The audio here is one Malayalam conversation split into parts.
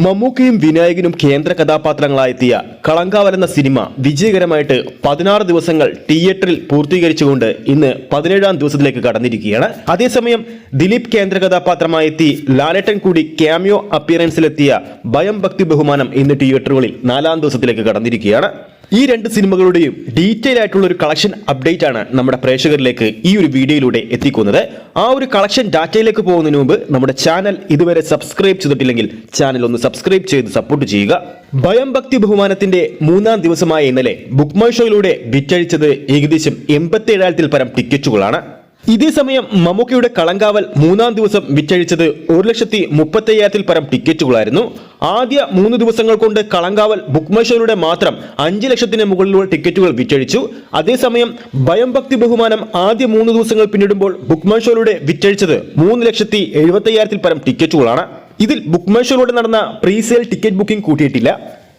മമ്മൂക്കയും വിനായകനും കേന്ദ്ര കഥാപാത്രങ്ങളായെത്തിയ കളങ്കാവൽ എന്ന സിനിമ വിജയകരമായിട്ട് പതിനാറ് ദിവസങ്ങൾ തിയേറ്ററിൽ പൂർത്തീകരിച്ചുകൊണ്ട് ഇന്ന് പതിനേഴാം ദിവസത്തിലേക്ക് കടന്നിരിക്കുകയാണ്. അതേസമയം ദിലീപ് കേന്ദ്ര കഥാപാത്രമായെത്തി ലാലേട്ടൻ കൂടി ക്യാമിയോ അപ്പിയറൻസിലെത്തിയ ഭയം ഭക്തി ബഹുമാനം ഇന്ന് തിയേറ്ററുകളിൽ നാലാം ദിവസത്തിലേക്ക് കടന്നിരിക്കുകയാണ്. ഈ രണ്ട് സിനിമകളുടെയും ഡീറ്റെയിൽ ആയിട്ടുള്ള ഒരു കളക്ഷൻ അപ്ഡേറ്റ് ആണ് നമ്മുടെ പ്രേക്ഷകരിലേക്ക് ഈ ഒരു വീഡിയോയിലൂടെ എത്തിക്കുന്നത്. ആ ഒരു കളക്ഷൻ ഡാറ്റയിലേക്ക് പോകുന്നതിന് മുമ്പ് നമ്മുടെ ചാനൽ ഇതുവരെ സബ്സ്ക്രൈബ് ചെയ്തിട്ടില്ലെങ്കിൽ ചാനൽ ഒന്ന് സബ്സ്ക്രൈബ് ചെയ്ത് സപ്പോർട്ട് ചെയ്യുക. ഭയം ഭക്തി ബഹുമാനത്തിന്റെ മൂന്നാം ദിവസമായ ഇന്നലെ ബുക്ക് മൈ ഷോയിലൂടെ വിറ്റഴിച്ചത് ഏകദേശം എൺപത്തി ഏഴായിരത്തിൽ പരം ടിക്കറ്റുകളാണ് ഇതേ സമയം മമ്മൂക്കയുടെ കളങ്കാവൽ മൂന്നാം ദിവസം വിറ്റഴിച്ചത് ഒരു ലക്ഷത്തി മുപ്പത്തയ്യായിരത്തിൽ പരം ടിക്കറ്റുകളായിരുന്നു. ആദ്യ മൂന്ന് ദിവസങ്ങൾ കൊണ്ട് കളങ്കാവൽ ബുക്ക് മാത്രം അഞ്ച് ലക്ഷത്തിന് മുകളിലുള്ള ടിക്കറ്റുകൾ വിറ്റഴിച്ചു. അതേസമയം ഭയം ഭക്തി ബഹുമാനം ആദ്യ മൂന്ന് ദിവസങ്ങൾ പിന്നിടുമ്പോൾ ബുക്ക് വിറ്റഴിച്ചത് മൂന്ന് ലക്ഷത്തി എഴുപത്തയ്യായിരത്തിൽ പരം ടിക്കറ്റുകളാണ്. ഇതിൽ ബുക്ക് നടന്ന പ്രീസെയിൽ ടിക്കറ്റ് ബുക്കിംഗ് കൂട്ടിയിട്ടില്ല.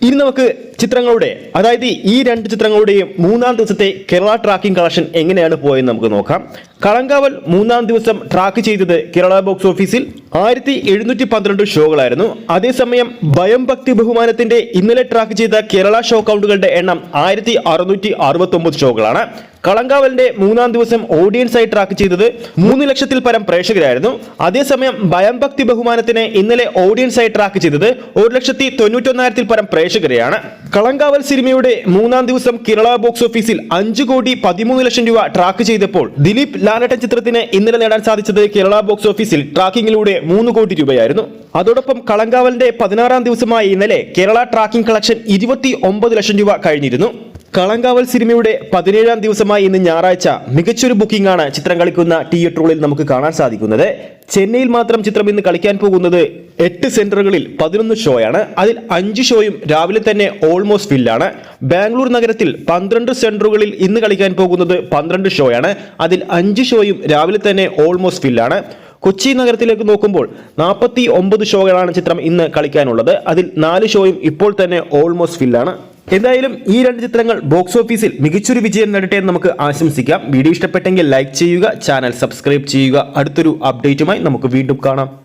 ഇനി നമുക്ക് ചിത്രങ്ങളുടെ അതായത് ഈ രണ്ട് ചിത്രങ്ങളുടെയും മൂന്നാം ദിവസത്തെ കേരള ട്രാക്കിംഗ് കളക്ഷൻ എങ്ങനെയാണ് പോയെന്ന് നമുക്ക് നോക്കാം. കളങ്കാവൽ മൂന്നാം ദിവസം ട്രാക്ക് ചെയ്തത് കേരള ബോക്സ് ഓഫീസിൽ ആയിരത്തി എഴുന്നൂറ്റി പന്ത്രണ്ട് ഷോകളായിരുന്നു. അതേസമയം ഭയം ഭക്തി ബഹുമാനത്തിന്റെ ഇന്നലെ ട്രാക്ക് ചെയ്ത കേരള ഷോ കൗണ്ടുകളുടെ എണ്ണം ആയിരത്തി അറുന്നൂറ്റി അറുപത്തി ഒമ്പത് ഷോകളാണ്. കളങ്കാവലിന്റെ മൂന്നാം ദിവസം ഓഡിയൻസ് ആയി ട്രാക്ക് ചെയ്തത് മൂന്ന് ലക്ഷത്തിൽ പരം പ്രേക്ഷകരായിരുന്നു. അതേസമയം ഭയം ഭക്തി ബഹുമാനത്തിന് ഇന്നലെ ഓഡിയൻസ് ആയി ട്രാക്ക് ചെയ്തത് ഒരു ലക്ഷത്തി തൊണ്ണൂറ്റൊന്നായിരത്തിൽ പരം പ്രേക്ഷകരെയാണ്. കളങ്കാവൽ സിനിമയുടെ മൂന്നാം ദിവസം കേരള ബോക്സ് ഓഫീസിൽ അഞ്ചു കോടി പതിമൂന്ന് ലക്ഷം രൂപ ട്രാക്ക് ചെയ്തപ്പോൾ ദിലീപ് ലാലട്ടൻ ചിത്രത്തിന് ഇന്നലെ നേടാൻ സാധിച്ചത് കേരള ബോക്സ് ഓഫീസിൽ ട്രാക്കിങ്ങിലൂടെ മൂന്ന് കോടി രൂപയായിരുന്നു. അതോടൊപ്പം കളങ്കാവലിന്റെ പതിനാറാം ദിവസമായ ഇന്നലെ കേരള ട്രാക്കിംഗ് കളക്ഷൻ ഇരുപത്തി ലക്ഷം രൂപ കഴിഞ്ഞിരുന്നു. കളങ്കാവൽ സിനിമയുടെ പതിനേഴാം ദിവസമായി ഇന്ന് ഞായറാഴ്ച മികച്ചൊരു ബുക്കിംഗ് ആണ് ചിത്രം കളിക്കുന്ന തിയേറ്ററുകളിൽ നമുക്ക് കാണാൻ സാധിക്കുന്നത്. ചെന്നൈയിൽ മാത്രം ചിത്രം ഇന്ന് കളിക്കാൻ പോകുന്നത് എട്ട് സെന്ററുകളിൽ പതിനൊന്ന് ഷോയാണ്. അതിൽ അഞ്ച് ഷോയും രാവിലെ തന്നെ ഓൾമോസ്റ്റ് ഫില്ലാണ് ബാംഗ്ലൂർ നഗരത്തിൽ പന്ത്രണ്ട് സെന്ററുകളിൽ ഇന്ന് കളിക്കാൻ പോകുന്നത് പന്ത്രണ്ട് ഷോയാണ്. അതിൽ അഞ്ച് ഷോയും രാവിലെ തന്നെ ഓൾമോസ്റ്റ് ഫില്ലാണ് കൊച്ചി നഗരത്തിലേക്ക് നോക്കുമ്പോൾ നാൽപ്പത്തി ഒമ്പത് ഷോകളാണ് ചിത്രം ഇന്ന് കളിക്കാനുള്ളത്. അതിൽ നാല് ഷോയും ഇപ്പോൾ തന്നെ ഓൾമോസ്റ്റ് ഫില്ലാണ് എന്തായാലും ഈ രണ്ട് ചിത്രങ്ങൾ ബോക്സ് ഓഫീസിൽ മികച്ചൊരു വിജയം നേടട്ടെ എന്ന് നമുക്ക് ആശംസിക്കാം. വീഡിയോ ഇഷ്ടപ്പെട്ടെങ്കിൽ ലൈക്ക് ചെയ്യുക ചാനൽ സബ്സ്ക്രൈബ് ചെയ്യുക. അടുത്തൊരു അപ്ഡേറ്റുമായി നമുക്ക് വീണ്ടും കാണാം.